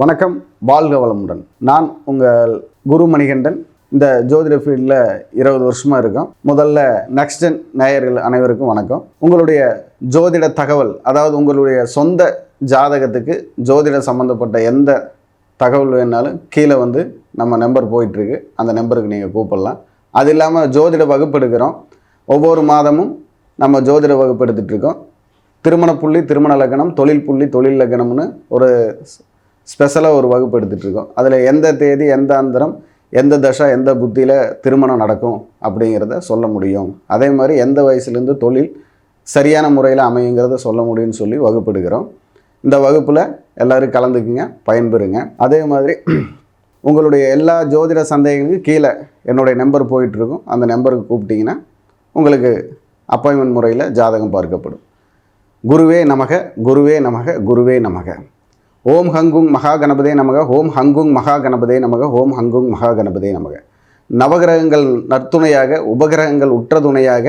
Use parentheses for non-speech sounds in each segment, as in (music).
வணக்கம் வாழ்க வளமுடன். நான் உங்கள் குரு மணிகண்டன். இந்த ஜோதிட ஃபீல்டில் இருபது வருஷமாக இருக்கோம். முதல்ல நெக்ஸ்ட் ஜென் நேயர்கள் அனைவருக்கும் வணக்கம். உங்களுடைய ஜோதிட தகவல் அதாவது உங்களுடைய சொந்த ஜாதகத்துக்கு ஜோதிட சம்மந்தப்பட்ட எந்த தகவல் வேணாலும் கீழே வந்து நம்ம நம்பர் போயிட்டுருக்கு. அந்த நம்பருக்கு நீங்கள் கூப்பிடலாம். அது இல்லாமல் ஜோதிட வகுப்பு எடுக்கிறோம். ஒவ்வொரு மாதமும் நம்ம ஜோதிட வகுப்பு எடுத்துகிட்ருக்கோம் திருமண புள்ளி திருமண லக்னம் தொழில் புள்ளி தொழில் லக்கணம்னு ஒரு ஸ்பெஷலாக ஒரு வகுப்பு எடுத்துகிட்ருக்கோம் அதில் எந்த தேதி எந்த அந்தரம் எந்த தசா எந்த புத்தியில் திருமணம் நடக்கும் அப்படிங்கிறத சொல்ல முடியும். அதே மாதிரி எந்த வயசுலேருந்து தொழில் சரியான முறையில் அமையுங்கிறத சொல்ல முடியும்னு சொல்லி வகுப்பெடுக்கிறோம். இந்த வகுப்பில் எல்லோரும் கலந்துக்குங்க பயன்பெறுங்க. அதே மாதிரி (clears throat) உங்களுடைய எல்லா ஜோதிட சந்தேகங்களுக்கும் கீழே என்னுடைய நம்பர் போயிட்டுருக்கும். அந்த நம்பருக்கு கூப்பிட்டிங்கன்னா உங்களுக்கு அப்பாயின்மெண்ட் முறையில் ஜாதகம் பார்க்கப்படும். குருவே நமக குருவே நமக குருவே நமக. ஓம் ஹங்குங் மகா கணபதே நமக ஓம் ஹங்குங் மகா கணபதே நமக ஓம் ஹங்குங் மகா கணபதே நமக. நவகிரகங்கள் நற்துணையாக உபகிரகங்கள் உற்ற துணையாக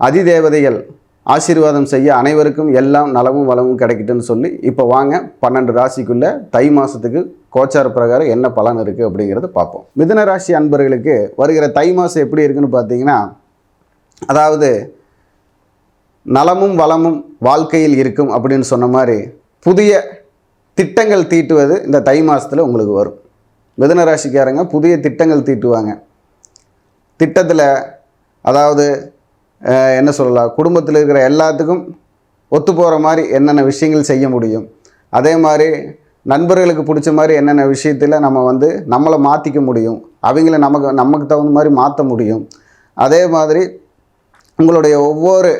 அதிதேவதைகள் ஆசீர்வாதம் செய்ய அனைவருக்கும் எல்லாம் நலமும் வளமும் கிடைக்கட்டுன்னு சொல்லி இப்போ வாங்க பன்னெண்டு ராசிக்குள்ளே தை மாதத்துக்கு கோச்சார பிரகாரம் என்ன பலன் இருக்குது அப்படிங்கிறத பார்ப்போம். மிதன ராசி அன்பர்களுக்கு வருகிற தை மாதம் எப்படி இருக்குன்னு பார்த்தீங்கன்னா அதாவது நலமும் வளமும் வாழ்க்கையில் இருக்கும் அப்படின்னு சொன்ன மாதிரி புதிய திட்டங்கள் தீட்டுவது இந்த தை மாதத்தில் உங்களுக்கு வரும். மிதன ராசிக்காரங்க புதிய திட்டங்கள் தீட்டுவாங்க. திட்டத்தில் அதாவது என்ன சொல்லலாம் குடும்பத்தில் இருக்கிற எல்லாத்துக்கும் ஒத்து போகிற மாதிரி என்னென்ன விஷயங்கள் செய்ய முடியும். அதே மாதிரி நண்பர்களுக்கு பிடிச்ச மாதிரி என்னென்ன விஷயத்தில் நம்ம வந்து நம்மளை மாற்றிக்க முடியும். அவங்கள நமக்கு நமக்கு தகுந்த மாதிரி மாற்ற முடியும். அதே மாதிரி உங்களுடைய ஒவ்வொரு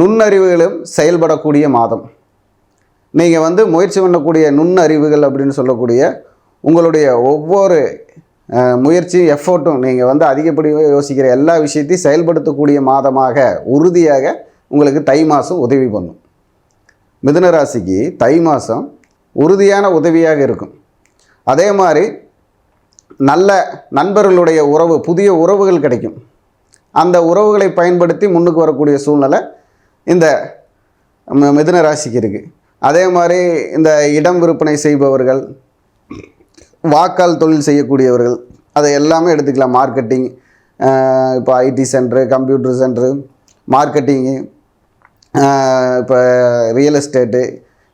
நுண்ணறிவுகளும் செயல்படக்கூடிய மாதம். நீங்கள் வந்து முயற்சி பண்ணக்கூடிய நுண்ணறிவுகள் அப்படின்னு சொல்லக்கூடிய உங்களுடைய ஒவ்வொரு முயற்சியும் எஃபோர்ட்டும் நீங்கள் வந்து அதிகப்படியாக யோசிக்கிற எல்லா விஷயத்தையும் செயல்படுத்தக்கூடிய மாதமாக உறுதியாக உங்களுக்கு தை மாதம் உதவி பண்ணும். மிதுன ராசிக்கு தை மாதம் உறுதியான உதவியாக இருக்கும். அதே மாதிரி நல்ல நண்பர்களுடைய உறவு புதிய உறவுகள் கிடைக்கும். அந்த உறவுகளை பயன்படுத்தி முன்னுக்கு வரக்கூடிய சூழ்நிலை இந்த மிதுன ராசிக்கு இருக்குது அதே மாதிரி இந்த இடம் விற்பனை செய்பவர்கள் வாக்கால் தொழில் செய்யக்கூடியவர்கள் அதை எல்லாமே எடுத்துக்கலாம். மார்க்கெட்டிங் இப்போ IT centre computer centre marketing இப்போ ரியல் எஸ்டேட்டு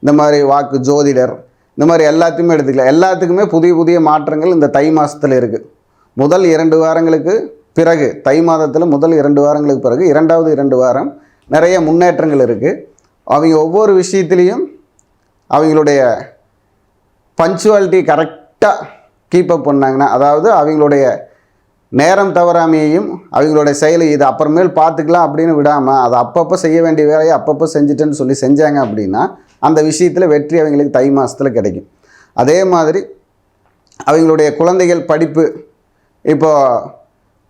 இந்த மாதிரி வாக்கு ஜோதிடர் இந்த மாதிரி எல்லாத்தையுமே எடுத்துக்கலாம். எல்லாத்துக்குமே புதிய புதிய மாற்றங்கள் இந்த தை மாதத்தில் இருக்குது முதல் இரண்டு வாரங்களுக்கு பிறகு தை மாதத்தில் முதல் இரண்டு வாரங்களுக்கு பிறகு இரண்டாவது இரண்டு வாரம் நிறைய முன்னேற்றங்கள் இருக்குது அவங்க ஒவ்வொரு விஷயத்துலேயும் அவங்களுடைய பஞ்சுவாலிட்டி கரெக்டாக கீப்பப் பண்ணாங்கன்னா அதாவது அவங்களுடைய நேரம் தவறாமையையும் அவங்களுடைய செயலை இது அப்புறமேல் பார்த்துக்கலாம் அப்படின்னு விடாமல் அதை அப்பப்போ செய்ய வேண்டிய வேலையை அப்பப்போ செஞ்சுட்டேன்னு சொல்லி செஞ்சாங்க அப்படின்னா அந்த விஷயத்தில் வெற்றி அவங்களுக்கு தை மாதத்தில் கிடைக்கும். அதே மாதிரி அவங்களுடைய குழந்தைகள் படிப்பு இப்போ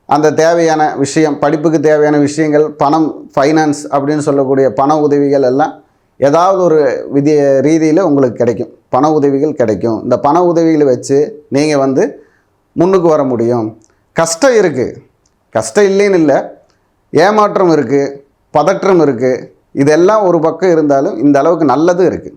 அந்த தேவையான விஷயம் படிப்புக்கு தேவையான விஷயங்கள் பணம் ஃபைனான்ஸ் அப்படின்னு சொல்லக்கூடிய பண உதவிகள் எல்லாம் ஏதாவது ஒரு விதி ரீதியில் உங்களுக்கு கிடைக்கும். பண உதவிகள் கிடைக்கும். இந்த பண உதவிகளை வச்சு நீங்கள் வந்து முன்னுக்கு வர முடியும். கஷ்டம் இருக்குது கஷ்டம் இல்லைன்னு இல்லை. ஏமாற்றம் இருக்குது பதற்றம் இருக்குது இதெல்லாம் ஒரு பக்கம் இருந்தாலும் இந்த அளவுக்கு நல்லதும் இருக்குது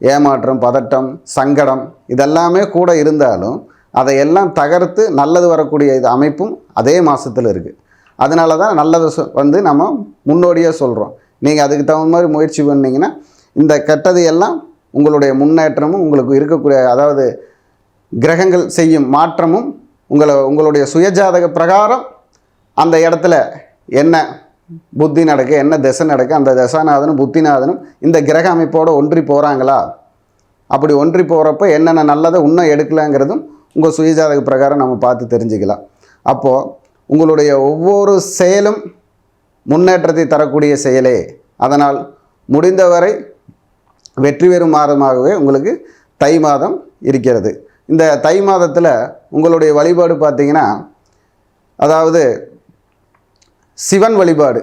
ஏமாற்றம் பதட்டம் சங்கடம் இதெல்லாமே கூட இருந்தாலும் அதையெல்லாம் தகர்த்து நல்லது வரக்கூடிய இது அமைப்பும் அதே மாதத்தில் இருக்குது அதனால தான் நல்லதை சொ- வந்து நம்ம முன்னோடியாக சொல்கிறோம் நீங்கள் அதுக்கு தகுந்த மாதிரி முயற்சி பண்ணிங்கன்னா இந்த கெட்டது எல்லாம் உங்களுடைய முன்னேற்றமும் உங்களுக்கு இருக்கக்கூடிய அதாவது கிரகங்கள் செய்யும் மாற்றமும் உங்களை உங்களுடைய சுயஜாதக பிரகாரம் அந்த இடத்துல என்ன புத்தி நடக்க என்ன திசை நடக்க அந்த தசாநாதனும் புத்திநாதனும் இந்த கிரக அமைப்போடு ஒன்றி போகிறாங்களா அப்படி ஒன்றி போகிறப்ப என்னென்ன நல்லதை இன்னும் எடுக்கலாங்கிறதும் உங்கள் சுயஜாதக பிரகாரம் நம்ம பார்த்து தெரிஞ்சுக்கலாம். அப்போது உங்களுடைய ஒவ்வொரு செயலும் முன்னேற்றத்தை தரக்கூடிய செயலே. அதனால் முடிந்தவரை வெற்றி பெறும் மாதமாகவே உங்களுக்கு தை மாதம் இருக்கிறது. இந்த தை மாதத்தில் உங்களுடைய வழிபாடு பார்த்தீங்கன்னா அதாவது சிவன் வழிபாடு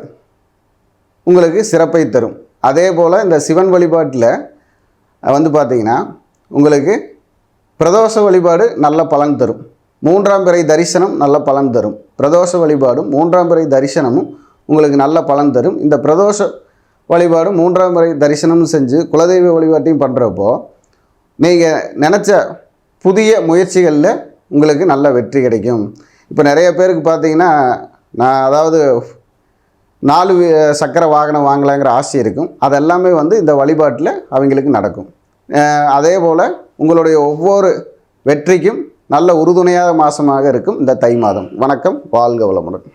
உங்களுக்கு சிறப்பை தரும். அதே போல் இந்த சிவன் வழிபாட்டில் வந்து பார்த்தீங்கன்னா உங்களுக்கு பிரதோஷ வழிபாடு நல்ல பலன் தரும். மூன்றாம் பிறை தரிசனம் நல்ல பலன் தரும். பிரதோஷ வழிபாடும் மூன்றாம் பிறை தரிசனமும் உங்களுக்கு நல்ல பலன் தரும். இந்த பிரதோஷ வழிபாடும் மூன்றாம் முறை தரிசனம் செஞ்சு குலதெய்வ வழிபாட்டையும் பண்ணுறப்போ நீங்கள் நினச்ச புதிய முயற்சிகளில் உங்களுக்கு நல்ல வெற்றி கிடைக்கும். இப்போ நிறைய பேருக்கு பார்த்தீங்கன்னா நான் அதாவது நாலு சக்கர வாகனம் வாங்கலாங்கிற ஆசை இருக்கும். அதெல்லாமே வந்து இந்த வழிபாட்டில் அவங்களுக்கு நடக்கும். அதே போல் உங்களுடைய ஒவ்வொரு வெற்றிக்கும் நல்ல உறுதுணையாக மாதமாக இருக்கும் இந்த தை மாதம். வணக்கம் வாழ்க வளமுடன்.